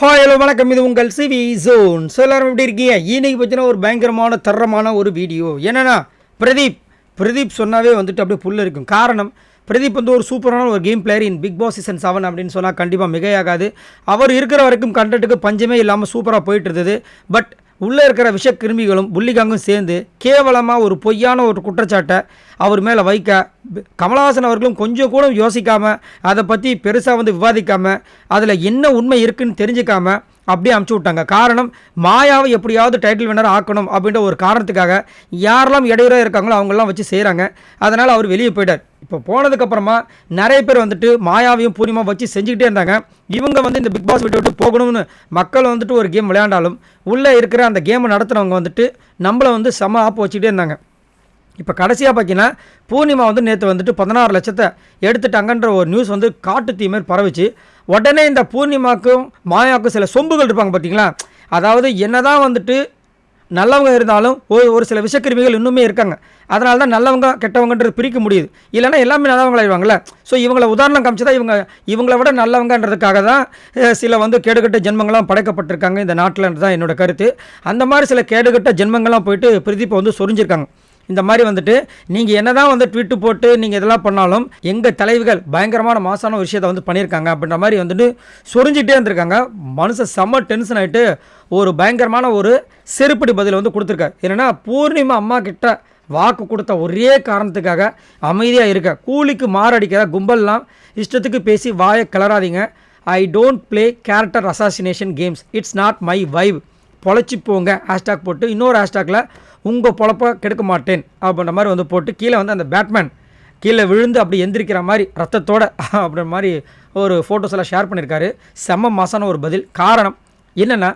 Hi hello வணக்கம். இது உங்கள் சிவி ஜோன் ஸோ எல்லாரும் எப்படி இருக்கீங்க? இன்னைக்கு பார்த்தீங்கன்னா ஒரு பயங்கரமான தரமான ஒரு வீடியோ என்னென்னா பிரதீப். பிரதீப் சொன்னாவே வந்துட்டு அப்படியே புல்ல இருக்கும். காரணம் பிரதீப் வந்து ஒரு சூப்பரான ஒரு game player in Bigg Boss season seven அப்படின்னு சொன்னால் கண்டிப்பாக மிகையாகாது. அவர் இருக்கிற வரைக்கும் கண்டென்ட்டுக்கு பஞ்சமே இல்லாமல் சூப்பராக போயிட்டு இருந்தது. பட் உள்ளே இருக்கிற விஷ கிருமிகளும் புள்ளிகாங்கும் சேர்ந்து கேவலமாக ஒரு பொய்யான ஒரு குற்றச்சாட்டை அவர் மேலே வைக்க கமலஹாசன் அவர்களும் கொஞ்சம் கூட யோசிக்காமல் அதை பற்றி பெருசாக வந்து விவாதிக்காமல் அதில் என்ன உண்மை இருக்குன்னு தெரிஞ்சுக்காமல் அப்படியே அமுச்சு விட்டாங்க. காரணம் மாயாவை எப்படியாவது டைட்டில் வினர் ஆக்கணும் அப்படின்ற ஒரு காரணத்துக்காக யாரெல்லாம் இடையூறாக இருக்காங்களோ அவங்கெல்லாம் வச்சு செய்கிறாங்க அதனால் அவர் வெளியே போயிட்டார். இப்போ போனதுக்கப்புறமா நிறைய பேர் வந்துட்டு மாயாவையும் பூர்ணிமா வச்சு செஞ்சுக்கிட்டே இருந்தாங்க. இவங்க வந்து இந்த பிக் பாஸ் விட்டு விட்டு போகணும்னு மக்கள் வந்துட்டு ஒரு கேம் விளையாண்டாலும் உள்ளே இருக்கிற அந்த கேமை நடத்துகிறவங்க வந்துட்டு நம்மளை வந்து செம ஆப்பு வச்சுக்கிட்டே இருந்தாங்க. இப்போ கடைசியாக பார்த்தீங்கன்னா பூர்ணிமா வந்து நேற்று வந்துட்டு பதினாறு லட்சத்தை எடுத்துட்டாங்கன்ற ஒரு நியூஸ் வந்து காட்டு தீ மாதிரி பரவிச்சு உடனே இந்த பூர்ணிமாக்கும் மாயாவுக்கும் சில சொம்புகள் இருப்பாங்க பார்த்தீங்களா அதாவது என்னதான் வந்துட்டு நல்லவங்க இருந்தாலும் ஒரு ஒரு சில விஷக்கிருமிகள் இன்னுமே இருக்காங்க. அதனால தான் நல்லவங்க கெட்டவங்கன்றது பிரிக்க முடியுது. இல்லைன்னா எல்லாமே நல்லவங்களாயிடுவாங்களே ஸோ இவங்களை உதாரணம் காமிச்சு தான் இவங்க இவங்களை விட நல்லவங்கன்றதுக்காக தான் சில வந்து கேடுகட்ட ஜென்மங்களாம் படைக்கப்பட்டிருக்காங்க இந்த நாட்டில்ன்றது தான் என்னோட கருத்து. அந்த மாதிரி சில கேடுகட்ட ஜென்மங்கள்லாம் போயிட்டு பிரதீப்பை வந்து சொரிஞ்சிருக்காங்க. இந்த மாதிரி வந்துட்டு நீங்கள் என்னதான் வந்து ட்விட்டு போட்டு நீங்கள் இதெல்லாம் பண்ணாலும் எங்கள் தலைவிகள் பயங்கரமான மாசான ஒரு விஷயத்தை வந்து பண்ணியிருக்காங்க அப்படின்ற மாதிரி வந்துட்டு சொரிஞ்சிட்டே இருந்திருக்காங்க. மனுஷன் செம்ம டென்ஷன் ஆகிட்டு ஒரு பயங்கரமான ஒரு செருப்படி பதில் வந்து கொடுத்துருக்காரு. என்னென்னா பூர்ணிமா அம்மா கிட்ட வாக்கு கொடுத்த ஒரே காரணத்துக்காக அமைதியாக இருக்க கூலிக்கு மாரடிக்கிற கும்பல்லாம் இஷ்டத்துக்கு பேசி வாயை கிளறாதீங்க. I don't play character assassination games it's not my vibe பொழைச்சி போங்க ஹேஷ்டாக் போட்டு இன்னொரு ஹேஷ்டாகில் உங்கள் பொழப்ப கெடுக்க மாட்டேன் அப்படின்ற மாதிரி வந்து போட்டு கீழே வந்து அந்த பேட்மேன் கீழே விழுந்து அப்படி எந்திரிக்கிற மாதிரி ரத்தத்தோட அப்படின்ற மாதிரி ஒரு ஃபோட்டோஸ் எல்லாம் ஷேர் பண்ணியிருக்காரு செம்ம மாசான ஒரு பதில். காரணம் என்னென்னா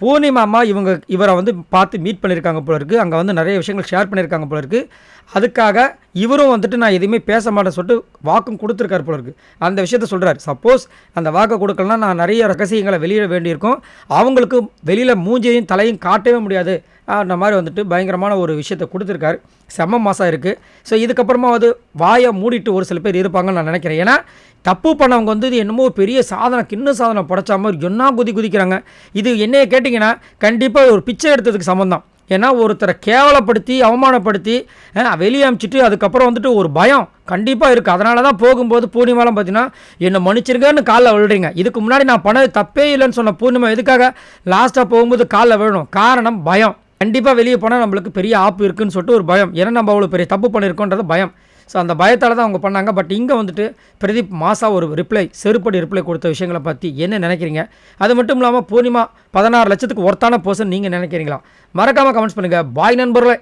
பூர்ணிமா அம்மா இவங்க இவரை வந்து பார்த்து மீட் பண்ணியிருக்காங்க போல இருக்குது அங்கே வந்து நிறைய விஷயங்கள் ஷேர் பண்ணியிருக்காங்க போல இருக்குது அதுக்காக இவரும் வந்துட்டு நான் எதுவுமே பேச மாட்டேன்னு சொல்லிட்டு வாக்கும் கொடுத்துருக்காரு போல இருக்குது அந்த விஷயத்த சொல்கிறார் சப்போஸ் அந்த வாக்கை கொடுக்கலனா நான் நிறைய ரகசியங்களை வெளியிட வேண்டியிருக்கும். அவங்களுக்கு வெளியில் மூஞ்சையும் தலையும் காட்டவே முடியாது. அந்த மாதிரி வந்துட்டு பயங்கரமான ஒரு விஷயத்தை கொடுத்துருக்காரு. செம்ம மாதம் இருக்குது ஸோ இதுக்கப்புறமா வந்து வாயை மூடிட்டு ஒரு சில பேர் இருப்பாங்கன்னு நான் நினைக்கிறேன். ஏன்னா தப்பு பண்ணவங்க வந்து இது என்னமோ பெரிய சாதனை கிண்ண சாதனை படைச்ச மாதிரி என்ன குதி குதிக்கிறாங்க. இது என்னைய கேட்டிங்கன்னா கண்டிப்பாக ஒரு பிச்சை எடுத்ததுக்கு சம்மந்தம் ஏன்னா ஒருத்தரை கேவலப்படுத்தி அவமானப்படுத்தி வெளியே அமிச்சிட்டு அதுக்கப்புறம் வந்துட்டு ஒரு பயம் கண்டிப்பாக இருக்குது அதனால தான் போகும்போது பூர்ணிமாலாம் பார்த்தீங்கன்னா என்னை மன்னிச்சிருங்கன்னு காலில் விழுறீங்க. இதுக்கு முன்னாடி நான் பண்ணது தப்பே இல்லைன்னு சொன்ன பூர்ணிமா எதுக்காக? லாஸ்ட்டாக போகும்போது காலில் விழணும் காரணம் பயம். கண்டிப்பாக வெளியே போனால் நம்மளுக்கு பெரிய ஆப்பு இருக்குன்னு சொல்லிட்டு ஒரு பயம். ஏன்னா நம்ம அவ்வளோ பெரிய தப்பு பண்ணியிருக்கோன்றது பயம். ஸோ அந்த பயத்தால் தான் அவங்க பண்ணாங்க. பட் இங்கே வந்துட்டு பிரதீப் மாசா ஒரு ரிப்ளை செருப்படி ரிப்ளை கொடுத்த விஷயங்களை பற்றி என்ன நினைக்கிறீங்க? அது மட்டும் இல்லாமல் பூர்ணிமா பதினாறு லட்சத்துக்கு ஒர்த்தான பர்சன் நீங்கள் நினைக்கிறீங்களா? மறக்காமல் கமெண்ட்ஸ் பண்ணுங்கள் பாய் நண்பர்களே.